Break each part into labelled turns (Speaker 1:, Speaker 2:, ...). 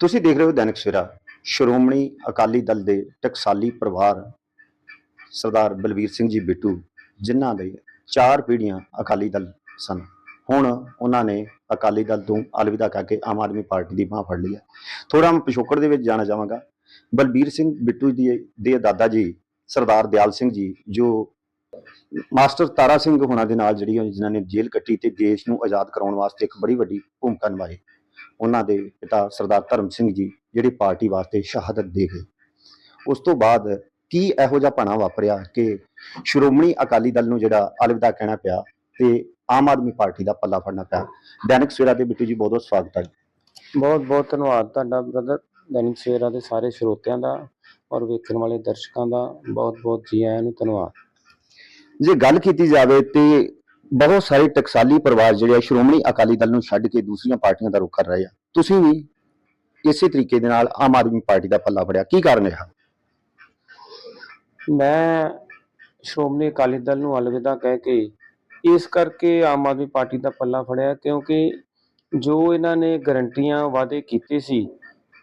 Speaker 1: ਤੁਸੀਂ ਦੇਖ ਰਹੇ ਹੋ ਦੈਨਿਕ ਸਵੇਰਾ। ਸ਼੍ਰੋਮਣੀ ਅਕਾਲੀ ਦਲ ਦੇ ਟਕਸਾਲੀ ਪਰਿਵਾਰ ਸਰਦਾਰ ਬਲਵੀਰ ਸਿੰਘ ਜੀ ਬਿੱਟੂ, ਜਿਨ੍ਹਾਂ ਦੇ ਚਾਰ ਪੀੜ੍ਹੀਆਂ ਅਕਾਲੀ ਦਲ ਸਨ। ਹੁਣ ਉਹਨਾਂ ਨੇ ਅਕਾਲੀ ਦਲ ਤੋਂ ਅਲਵਿਦਾ ਕਰਕੇ ਆਮ ਆਦਮੀ ਪਾਰਟੀ ਦੀ ਬਾਂਹ ਫੜ ਲਈ ਹੈ। ਥੋੜਾ ਮੈਂ ਪਿਛੋਕੜ ਦੇ ਵਿੱਚ ਜਾਣਾ ਚਾਹਾਂਗਾ। ਬਲਬੀਰ ਸਿੰਘ ਬਿੱਟੂ ਦੀ ਦੇ ਦਾਦਾ ਜੀ, ਸਰਦਾਰ ਦਿਆਲ ਸਿੰਘ ਜੀ, ਜੋ ਮਾਸਟਰ ਤਾਰਾ ਸਿੰਘ ਹੋਣਾ ਦੇ ਨਾਲ ਜਿਹੜੀ ਜਿਨ੍ਹਾਂ ਨੇ ਜੇਲ੍ਹ ਕੱਟੀ ਤੇ ਦੇਸ਼ ਨੂੰ ਆਜ਼ਾਦ ਕਰਾਉਣ ਵਾਸਤੇ ਇੱਕ ਬੜੀ ਵੱਡੀ ਭੂਮਿਕਾ ਨਿਭਾਈ। ਉਹਨਾਂ ਦੇ ਪਿਤਾ ਸਰਦਾਰ ਧਰਮ ਸਿੰਘ ਜੀ ਜਿਹੜੀ ਪਾਰਟੀ ਵਾਸਤੇ ਸ਼ਹਾਦਤ ਦੇ ਗਏ। ਉਸ ਤੋਂ ਬਾਅਦ ਕੀ ਇਹੋ ਜਿਹਾ ਭਾਣਾ ਵਾਪਰਿਆ ਕਿ ਸ਼੍ਰੋਮਣੀ ਅਕਾਲੀ ਦਲ ਨੂੰ ਜਿਹੜਾ ਅਲਵਿਦਾ ਕਹਿਣਾ ਪਿਆ ਤੇ ਆਮ ਆਦਮੀ ਪਾਰਟੀ ਦਾ ਪੱਲਾ ਫੜਨਾ ਪਿਆ? ਦੈਨਿਕ ਸਵੇਰਾ ਦੇ ਬਿੱਟੂ ਜੀ ਬਹੁਤ ਬਹੁਤ ਸਵਾਗਤ ਹੈ
Speaker 2: ਬਹੁਤ ਬਹੁਤ ਧੰਨਵਾਦ ਤੁਹਾਡਾ ਬ੍ਰਦਰ ਦੈਨਿਕ ਸਵੇਰਾ ਦੇ ਸਾਰੇ ਸਰੋਤਿਆਂ ਦਾ ਔਰ ਵੇਖਣ ਵਾਲੇ ਦਰਸ਼ਕਾਂ ਦਾ ਬਹੁਤ ਬਹੁਤ ਜੀ ਆਇਆਂ ਨੂੰ ਧੰਨਵਾਦ।
Speaker 1: ਜੇ ਗੱਲ ਕੀਤੀ ਜਾਵੇ ਤੇ ਬਹੁਤ ਸਾਰੇ ਟਕਸਾਲੀ ਪਰਿਵਾਰ ਜਿਹੜੇ ਆ, ਸ਼੍ਰੋਮਣੀ ਅਕਾਲੀ ਦਲ ਨੂੰ ਛੱਡ ਕੇ ਦੂਸਰੀਆਂ ਪਾਰਟੀਆਂ ਦਾ ਰੁਖ ਕਰ ਰਹੇ ਆ। ਤੁਸੀਂ ਵੀ ਇਸੇ ਤਰੀਕੇ ਦੇ ਨਾਲ ਆਮ ਆਦਮੀ ਪਾਰਟੀ ਦਾ ਪੱਲਾ ਫੜਿਆ। ਕੀ ਕਾਰਨ ਰਿਹਾ?
Speaker 2: ਮੈਂ ਸ਼੍ਰੋਮਣੀ ਅਕਾਲੀ ਦਲ ਨੂੰ ਅਲਵਿਦਾ ਕਹਿ ਕੇ ਇਸ ਕਰਕੇ ਆਮ ਆਦਮੀ ਪਾਰਟੀ ਦਾ ਪੱਲਾ ਫੜਿਆ ਕਿਉਂਕਿ ਜੋ ਇਹਨਾਂ ਨੇ ਗਰੰਟੀਆਂ ਵਾਅਦੇ ਕੀਤੇ ਸੀ,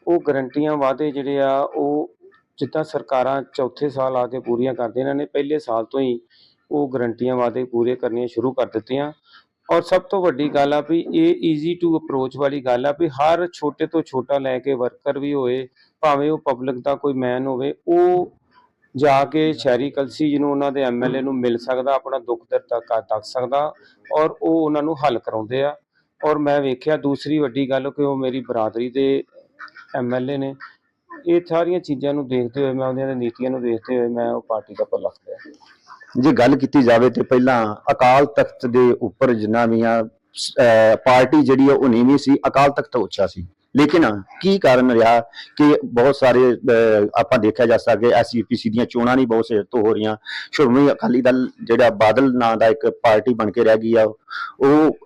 Speaker 2: ਉਹ ਗਰੰਟੀਆਂ ਵਾਅਦੇ ਜਿਹੜੇ ਆ, ਉਹ ਜਿੱਦਾਂ ਸਰਕਾਰਾਂ ਚੌਥੇ ਸਾਲ ਆ ਕੇ ਪੂਰੀਆਂ ਕਰਦੇ ਇਹਨਾਂ ਨੇ ਪਹਿਲੇ ਸਾਲ ਤੋਂ ਹੀ ਉਹ ਗਰੰਟੀਆਂ ਵਾਅਦੇ ਪੂਰੇ ਕਰਨੀਆਂ ਸ਼ੁਰੂ ਕਰ ਦਿੱਤੀਆਂ। ਔਰ ਸਭ ਤੋਂ ਵੱਡੀ ਗੱਲ ਆ ਵੀ ਇਹ ਈਜ਼ੀ ਟੂ ਅਪਰੋਚ ਵਾਲੀ ਗੱਲ ਆ ਵੀ ਹਰ ਛੋਟੇ ਤੋਂ ਛੋਟਾ ਲੈ ਕੇ ਵਰਕਰ ਵੀ ਹੋਏ, ਭਾਵੇਂ ਉਹ ਪਬਲਿਕ ਦਾ ਕੋਈ ਮੈਨ ਹੋਵੇ, ਉਹ ਜਾ ਕੇ ਸ਼ਹਿਰੀ ਕਲਸੀ ਜਿਹਨੂੰ ਉਹਨਾਂ ਦੇ ਐਮਐਲਏ ਨੂੰ ਮਿਲ ਸਕਦਾ, ਆਪਣਾ ਦੁੱਖ ਦਰਦ ਤੱਕ ਸਕਦਾ ਔਰ ਉਹ ਉਹਨਾਂ ਨੂੰ ਹੱਲ ਕਰਾਉਂਦੇ ਆ। ਔਰ ਮੈਂ ਵੇਖਿਆ ਦੂਸਰੀ ਵੱਡੀ ਗੱਲ ਕਿ ਉਹ ਮੇਰੀ ਬਰਾਦਰੀ ਦੇ ਐਮਐਲਏ ਨੇ। ਇਹ ਸਾਰੀਆਂ ਚੀਜ਼ਾਂ ਨੂੰ ਦੇਖਦੇ ਹੋਏ, ਮੈਂ ਉਹਨਾਂ ਦੀਆਂ ਨੀਤੀਆਂ ਨੂੰ ਦੇਖਦੇ ਹੋਏ ਮੈਂ ਉਹ ਪਾਰਟੀ ਦਾ ਪੱਲਾ ਫੜਿਆ
Speaker 1: ਜੇ ਗੱਲ ਕੀਤੀ ਜਾਵੇ ਤੇ ਪਹਿਲਾਂ ਅਕਾਲ ਤਖਤ ਦੇ ਉੱਪਰ ਜਿੰਨਾ ਵੀ ਆ ਪਾਰਟੀ ਜਿਹੜੀ ਆ, ਉਹ ਨੀਵੀਂ ਸੀ, ਅਕਾਲ ਤਖਤ ਉੱਚਾ ਸੀ। ਲੇਕਿਨ ਕੀ ਕਾਰਨ ਰਿਹਾ ਕਿ ਬਹੁਤ ਸਾਰੇ ਆਪਾਂ ਦੇਖਿਆ ਜਾ ਸਕਦਾ ਐਸਯੂਪੀਸੀ ਦੀਆਂ ਚੋਣਾਂ ਨਹੀਂ ਬਹੁਤ ਸਿਰ ਤੋਂ ਹੋ ਰਹੀਆਂ। ਸ਼੍ਰੋਮਣੀ ਅਕਾਲੀ ਦਲ ਜਿਹੜਾ ਬਾਦਲ ਨਾਂ ਦਾ ਇੱਕ ਪਾਰਟੀ ਬਣ ਕੇ ਰਹਿ ਗਈ ਆ, ਉਹ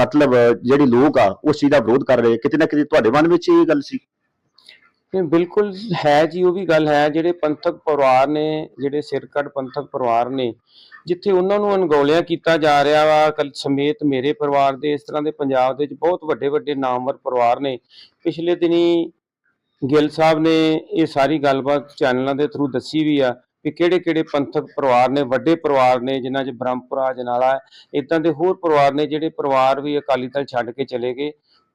Speaker 1: ਮਤਲਬ ਜਿਹੜੇ ਲੋਕ ਆ, ਉਸ ਚੀਜ਼ ਦਾ ਵਿਰੋਧ ਕਰ ਰਹੇ ਕਿਤੇ ਨਾ ਕਿਤੇ ਤੁਹਾਡੇ ਮਨ ਵਿੱਚ ਇਹ ਗੱਲ ਸੀ?
Speaker 2: ਇਹ ਬਿਲਕੁਲ ਹੈ ਜੀ, ਉਹ ਵੀ ਗੱਲ ਹੈ, ਜਿਹੜੇ ਪੰਥਕ ਪਰਿਵਾਰ ਨੇ, ਜਿਹੜੇ ਸਿਰਕੜ ਪੰਥਕ ਪਰਿਵਾਰ ਨੇ, ਜਿੱਥੇ ਉਹਨਾਂ ਨੂੰ ਅਣਗੌਲਿਆ ਕੀਤਾ ਜਾ ਰਿਹਾ ਵਾ, ਕੱਲ ਸਮੇਤ ਮੇਰੇ ਪਰਿਵਾਰ ਦੇ, ਇਸ ਤਰ੍ਹਾਂ ਦੇ ਪੰਜਾਬ ਦੇ ਵਿੱਚ ਬਹੁਤ ਵੱਡੇ ਵੱਡੇ ਨਾਮਵਰ ਪਰਿਵਾਰ ਨੇ, ਪਿਛਲੇ ਦਿਨੀ ਗਿੱਲ ਸਾਹਿਬ ਨੇ ਇਹ ਸਾਰੀ ਗੱਲਬਾਤ ਚੈਨਲਾਂ ਦੇ ਥਰੂ ਦੱਸੀ ਵੀ ਆ, ਵੀ ਕਿਹੜੇ ਕਿਹੜੇ ਪੰਥਕ ਪਰਿਵਾਰ ਨੇ, ਵੱਡੇ ਪਰਿਵਾਰ ਨੇ, ਜਿਨ੍ਹਾਂ 'ਚ ਬ੍ਰਹਮਪੁਰਾ, ਜਨਾਲਾ ਇਦਾਂ ਦੇ ਹੋਰ ਪਰਿਵਾਰ ਨੇ, ਜਿਹੜੇ ਪਰਿਵਾਰ ਵੀ ਅਕਾਲੀ ਦਲ ਛੱਡ ਕੇ ਚਲੇ ਗਏ,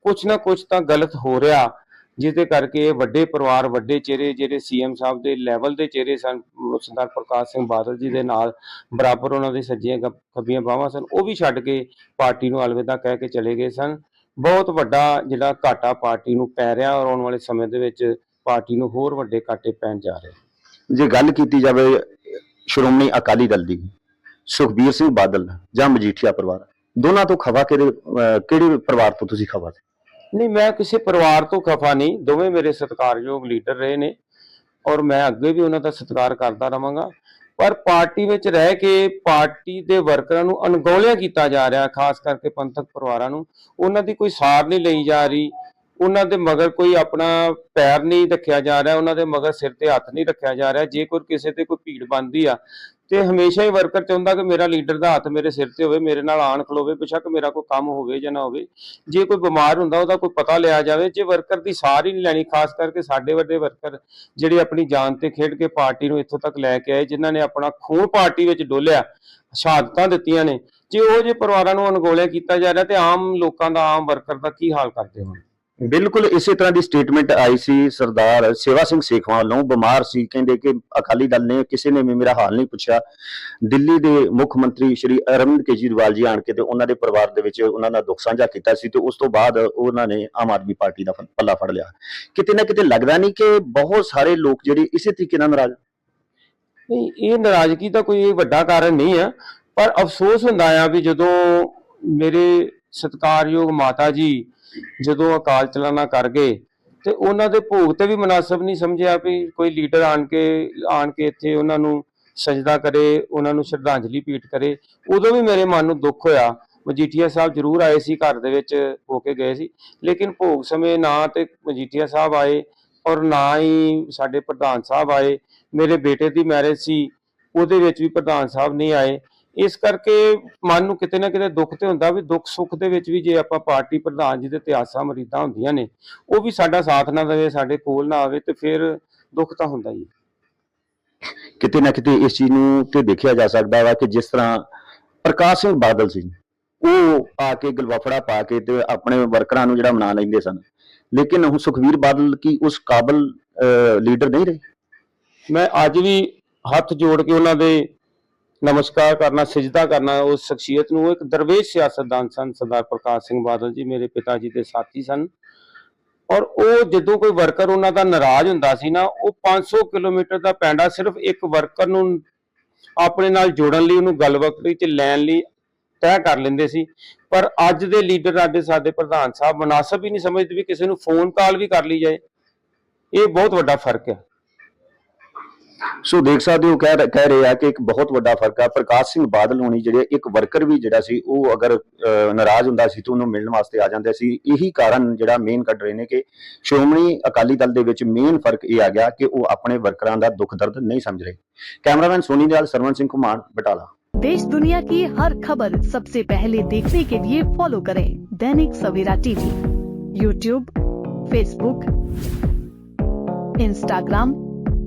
Speaker 2: ਕੁਛ ਨਾ ਕੁਛ ਤਾਂ ਗਲਤ ਹੋ ਰਿਹਾ ਜਿਹਦੇ ਕਰਕੇ ਵੱਡੇ ਪਰਿਵਾਰ, ਵੱਡੇ ਚਿਹਰੇ ਜਿਹੜੇ ਸੀਐਮ ਸਾਹਿਬ ਦੇ ਲੈਵਲ ਦੇ ਚਿਹਰੇ ਸਨ ਸਰਦਾਰ ਪ੍ਰਕਾਸ਼ ਸਿੰਘ ਬਾਦਲ ਜੀ ਦੇ ਨਾਲ ਬਰਾਬਰ ਉਹਨਾਂ ਦੇ ਸੱਜੀਆਂ ਖੱਬੀਆਂ ਬਾਹਾਂ ਸਨ, ਉਹ ਵੀ ਛੱਡ ਕੇ ਪਾਰਟੀ ਨੂੰ ਅਲਵਿਦਾ ਕਹਿ ਕੇ ਚਲੇ ਗਏ ਸਨ। ਬਹੁਤ ਵੱਡਾ ਜਿਹੜਾ ਘਾਟਾ ਪਾਰਟੀ ਨੂੰ ਪੈ ਰਿਹਾ ਔਰ ਆਉਣ ਵਾਲੇ ਸਮੇਂ ਦੇ ਵਿੱਚ ਪਾਰਟੀ ਨੂੰ ਹੋਰ ਵੱਡੇ ਘਾਟੇ ਪੈਣ ਜਾ ਰਹੇ
Speaker 1: ਜੇ ਗੱਲ ਕੀਤੀ ਜਾਵੇ ਸ਼੍ਰੋਮਣੀ ਅਕਾਲੀ ਦਲ ਦੀ, ਸੁਖਬੀਰ ਸਿੰਘ ਬਾਦਲ ਜਾਂ ਮਜੀਠੀਆ ਪਰਿਵਾਰ, ਦੋਨਾਂ ਤੋਂ ਖਵਾ ਕਿਹੜੇ ਕਿਹੜੇ ਪਰਿਵਾਰ ਤੋਂ ਤੁਸੀਂ ਖਵਾ
Speaker 2: ਨਹੀਂ, ਮੈਂ ਕਿਸੇ ਪਰਿਵਾਰ ਤੋਂ ਖਫਾ ਨਹੀਂ। ਦੋਵੇਂ ਮੇਰੇ ਸਤਿਕਾਰਯੋਗ ਲੀਡਰ ਰਹੇ ਨੇ ਔਰ ਮੈਂ ਅੱਗੇ ਵੀ ਉਹਨਾਂ ਦਾ ਸਤਿਕਾਰ ਕਰਦਾ ਰਵਾਂਗਾ ਪਰ ਪਾਰਟੀ ਵਿੱਚ ਰਹਿ ਕੇ ਪਾਰਟੀ ਦੇ ਵਰਕਰਾਂ ਨੂੰ ਅਣਗੌਲਿਆ ਕੀਤਾ ਜਾ ਰਿਹਾ, ਖਾਸ ਕਰਕੇ ਪੰਥਕ ਪਰਿਵਾਰਾਂ ਨੂੰ। ਉਹਨਾਂ ਦੀ ਕੋਈ ਸਾਰ ਨਹੀਂ ਲਈ ਜਾ ਰਹੀ। ਉਹਨਾਂ ਦੇ ਮਗਰ ਕੋਈ ਆਪਣਾ ਪੈਰ ਨਹੀਂ ਰੱਖਿਆ ਜਾ ਰਿਹਾ। ਉਹਨਾਂ ਦੇ ਮਗਰ ਸਿਰ ਤੇ ਹੱਥ ਨਹੀਂ ਰੱਖਿਆ ਜਾ ਰਿਹਾ। ਜੇ ਕੋਈ ਕਿਸੇ ਤੇ ਕੋਈ ਭੀੜ ਬਣਦੀ ਆ ਤੇ ਹਮੇਸ਼ਾ ਹੀ ਵਰਕਰ ਚਾਹੁੰਦਾ ਕਿ ਮੇਰਾ ਲੀਡਰ ਦਾ ਹੱਥ ਮੇਰੇ ਸਿਰ ਤੇ ਹੋਵੇ, ਮੇਰੇ ਨਾਲ ਆਣ ਖਲੋਵੇ, ਬੇਸ਼ੱਕ ਮੇਰਾ ਕੋਈ ਕੰਮ ਹੋਵੇ ਜਾਂ ਨਾ ਹੋਵੇ। ਜੇ ਕੋਈ ਬਿਮਾਰ ਹੁੰਦਾ, ਉਹਦਾ ਕੋਈ ਪਤਾ ਲਿਆ ਜਾਵੇ। ਜੇ ਵਰਕਰ ਦੀ ਸਾਰ ਹੀ ਨਹੀਂ ਲੈਣੀ, ਖਾਸ ਕਰਕੇ ਸਾਡੇ ਵੱਡੇ ਵਰਕਰ ਜਿਹੜੇ ਆਪਣੀ ਜਾਨ ਤੇ ਖੇਡ ਕੇ ਪਾਰਟੀ ਨੂੰ ਇੱਥੋਂ ਤੱਕ ਲੈ ਕੇ ਆਏ, ਜਿਨ੍ਹਾਂ ਨੇ ਆਪਣਾ ਖੂਨ ਪਾਰਟੀ ਵਿੱਚ ਡੋਲਿਆ, ਸ਼ਹਾਦਤਾਂ ਦਿੱਤੀਆਂ ਨੇ, ਜੇ ਉਹ ਜੇ ਪਰਿਵਾਰਾਂ ਨੂੰ ਅਣਗੌਲਿਆ ਕੀਤਾ ਜਾ ਰਿਹਾ ਤੇ ਆਮ ਲੋਕਾਂ ਦਾ, ਆਮ ਵਰਕਰ ਦਾ ਕੀ ਹਾਲ ਕਰਦੇ ਹੋਣ?
Speaker 1: ਬਿਲਕੁਲ ਇਸੇ ਤਰ੍ਹਾਂ ਦੀ ਸਟੇਟਮੈਂਟ ਆਈ ਸੀ ਸਰਦਾਰ ਸੇਵਾ ਸਿੰਘ ਸੇਖਵਾਂ ਵੱਲੋਂ। ਬਿਮਾਰ ਸੀ, ਕਹਿੰਦੇ ਕਿ ਅਕਾਲੀ ਦਲ ਨੇ ਕਿਸੇ ਨੇ ਵੀ ਮੇਰਾ ਹਾਲ ਨਹੀਂ ਪੁੱਛਿਆ। ਦਿੱਲੀ ਦੇ ਮੁੱਖ ਮੰਤਰੀ ਸ਼੍ਰੀ ਅਰਵਿੰਦ ਕੇਜਰੀਵਾਲ ਜੀ ਆਣ ਕੇ ਤੇ ਉਹਨਾਂ ਦੇ ਪਰਿਵਾਰ ਦੇ ਵਿੱਚ ਉਹਨਾਂ ਦਾ ਦੁੱਖ ਸਾਂਝਾ ਕੀਤਾ ਸੀ ਤੇ ਉਸ ਤੋਂ ਬਾਅਦ ਉਹਨਾਂ ਨੇ ਆਮ ਆਦਮੀ ਪਾਰਟੀ ਦਾ ਪੱਲਾ ਫੜ ਲਿਆ। ਕਿਤੇ ਨਾ ਕਿਤੇ ਲੱਗਦਾ ਨਹੀਂ ਕਿ ਬਹੁਤ ਸਾਰੇ ਲੋਕ ਜਿਹੜੇ ਇਸੇ ਤਰੀਕੇ ਨਾਲ ਨਾਰਾਜ਼।
Speaker 2: ਨਹੀਂ, ਇਹ ਨਾਰਾਜ਼ਗੀ ਦਾ ਕੋਈ ਵੱਡਾ ਕਾਰਨ ਨਹੀਂ ਆ, ਪਰ ਅਫਸੋਸ ਹੁੰਦਾ ਆ ਵੀ ਜਦੋਂ ਮੇਰੇ ਸਤਿਕਾਰਯੋਗ ਮਾਤਾ ਜੀ ਜਦੋਂ ਅਕਾਲ ਚਲਾਣਾ ਕਰ ਗਏ ਤੇ ਉਹਨਾਂ ਦੇ ਭੋਗ ਤੇ ਵੀ ਮناسب ਨਹੀਂ ਸਮਝਿਆ ਵੀ ਕੋਈ ਲੀਡਰ ਆਣ ਕੇ ਆਣ ਕੇ ਇੱਥੇ ਉਹਨਾਂ ਨੂੰ ਸਜਦਾ ਕਰੇ, ਉਹਨਾਂ ਨੂੰ ਸ਼ਰਧਾਂਜਲੀ ਭੇਟ ਕਰੇ। ਉਦੋਂ ਵੀ ਮੇਰੇ ਮਨ ਨੂੰ ਦੁੱਖ ਹੋਇਆ। ਮਜੀਠੀਆ ਸਾਹਿਬ ਜ਼ਰੂਰ ਆਏ ਸੀ ਘਰ ਦੇ ਵਿੱਚ, ਹੋ ਕੇ ਗਏ ਸੀ। ਲੇਕਿਨ ਭੋਗ ਸਮੇਂ ਨਾ ਤੇ ਮਜੀਠੀਆ ਸਾਹਿਬ ਆਏ ਔਰ ਨਾ ਹੀ ਸਾਡੇ ਪ੍ਰਧਾਨ ਸਾਹਿਬ ਆਏ। ਮੇਰੇ ਬੇਟੇ ਦੀ ਮੈਰਿਜ ਸੀ, ਉਹਦੇ ਵਿੱਚ ਵੀ ਪ੍ਰਧਾਨ ਸਾਹਿਬ ਨਹੀਂ ਆਏ। ਇਸ ਕਰਕੇ ਮਨ ਨੂੰ ਕਿਤੇ ਨਾ ਕਿਤੇ ਦੁੱਖ ਤੇ ਹੁੰਦਾ ਵੀ ਦੁੱਖ ਸੁੱਖ ਦੇ ਵਿੱਚ ਵੀ ਜੇ ਆਪਾਂ ਪਾਰਟੀ ਪ੍ਰਧਾਨ ਜੀ ਦੇ ਇਤਿਹਾਸਾਂ ਮਰੀਦਾਂ ਹੁੰਦੀਆਂ ਨੇ ਉਹ ਵੀ ਸਾਡਾ ਸਾਥ ਨਾ ਦੇਵੇ ਸਾਡੇ ਕੋਲ ਨਾ ਆਵੇ ਤੇ ਫਿਰ ਦੁੱਖ ਤਾਂ ਹੁੰਦਾ ਹੀ।
Speaker 1: ਕਿਤੇ ਨਾ ਕਿਤੇ ਇਸ ਚੀਜ਼ ਨੂੰ ਤੇ ਦੇਖਿਆ ਜਾ ਸਕਦਾ ਵਾ ਕਿ ਜਿਸ ਤਰ੍ਹਾਂ ਪ੍ਰਕਾਸ਼ ਸਿੰਘ ਬਾਦਲ ਸੀ ਉਹ ਆ ਕੇ ਗਲਵਾਫੜਾ ਪਾ ਕੇ ਤੇ ਆਪਣੇ ਵਰਕਰਾਂ ਨੂੰ ਜਿਹੜਾ ਮਨਾ ਲੈਂਦੇ ਸਨ ਲੇਕਿਨ ਹੁਣ ਸੁਖਵੀਰ ਬਾਦਲ ਕੀ ਉਸ ਕਾਬਲ ਲੀਡਰ ਨਹੀਂ ਰਹੇ
Speaker 2: ਮੈਂ ਅੱਜ ਵੀ ਹੱਥ ਜੋੜ ਕੇ ਉਹਨਾਂ ਦੇ ਨਮਸਕਾਰ ਕਰਨਾ, ਸਜਦਾ ਕਰਨਾ, ਉਸ ਸ਼ਖਸੀਅਤ ਨੂੰ ਇੱਕ ਦਰਵੇਸ਼ ਸਿਆਸਤਦਾਨ ਸਨ, ਸਰਦਾਰ ਪ੍ਰਕਾਸ਼ ਸਿੰਘ ਬਾਦਲ ਜੀ, ਮੇਰੇ ਪਿਤਾ ਜੀ ਦੇ ਸਾਥੀ ਸਨ। ਔਰ ਉਹ ਜਦੋਂ ਕੋਈ ਵਰਕਰ ਉਹਨਾਂ ਦਾ ਨਾਰਾਜ਼ ਹੁੰਦਾ ਸੀ ਨਾ, ਉਹ 500 ਕਿਲੋਮੀਟਰ ਦਾ ਪੈਂਡਾ ਸਿਰਫ ਇੱਕ ਵਰਕਰ ਨੂੰ ਆਪਣੇ ਨਾਲ ਜੋੜਨ ਲਈ, ਉਹਨੂੰ ਗੱਲਬਾਤ ਵਿੱਚ ਲੈਣ ਲਈ ਤੈਅ ਕਰ ਲੈਂਦੇ ਸੀ। ਪਰ ਅੱਜ ਦੇ ਲੀਡਰ ਸਾਡੇ ਸਾਡੇ ਪ੍ਰਧਾਨ ਸਾਹਿਬ, ਮناسب ਹੀ ਨਹੀਂ ਸਮਝਦੇ ਵੀ ਕਿਸੇ ਨੂੰ ਫੋਨ ਕਾਲ ਵੀ ਕਰ ਲਈ ਜਾਏ। ਇਹ ਬਹੁਤ ਵੱਡਾ ਫ਼ਰਕ ਹੈ।
Speaker 1: ਸੋ ਦੇਖ ਸਕਦੇ ਹੋ ਕਹਿ ਕਹਿ ਰਹੇ ਆ ਕਿ ਇੱਕ ਬਹੁਤ ਵੱਡਾ ਫਰਕ ਆ ਪ੍ਰਕਾਸ਼ ਸਿੰਘ ਬਾਦਲ ਹੋਣੀ ਜਿਹੜੇ ਇੱਕ ਵਰਕਰ ਵੀ ਜਿਹੜਾ ਸੀ ਉਹ ਅਗਰ ਅਹ, ਨਾਰਾਜ਼ ਹੁੰਦਾ ਸੀ ਤਾਂ ਉਹਨੂੰ ਮਿਲਣ ਵਾਸਤੇ ਆ ਜਾਂਦੇ ਸੀ ਇਹੀ ਕਾਰਨ ਜਿਹੜਾ ਮੇਨ ਕੱਢ ਰਹੇ ਨੇ ਕਿ ਸ਼੍ਰੋਮਣੀ ਅਕਾਲੀ ਦਲ ਦੇ ਵਿੱਚ ਮੇਨ ਫਰਕ ਇਹ ਆ ਗਿਆ ਕਿ ਉਹ ਆਪਣੇ ਵਰਕਰਾਂ ਦਾ ਦੁੱਖ ਦਰਦ ਨਹੀਂ ਸਮਝ ਰਹੇ ਕੈਮਰਾਮੈਨ ਸੋਨੀ ਨਾਲ ਸਰਵਨ ਸਿੰਘ ਕੁਮਾਰ ਬਟਾਲਾ
Speaker 3: देश दुनिया की हर खबर सबसे पहले देखने के लिए फॉलो करें Dainik Savera TV YouTube Facebook Instagram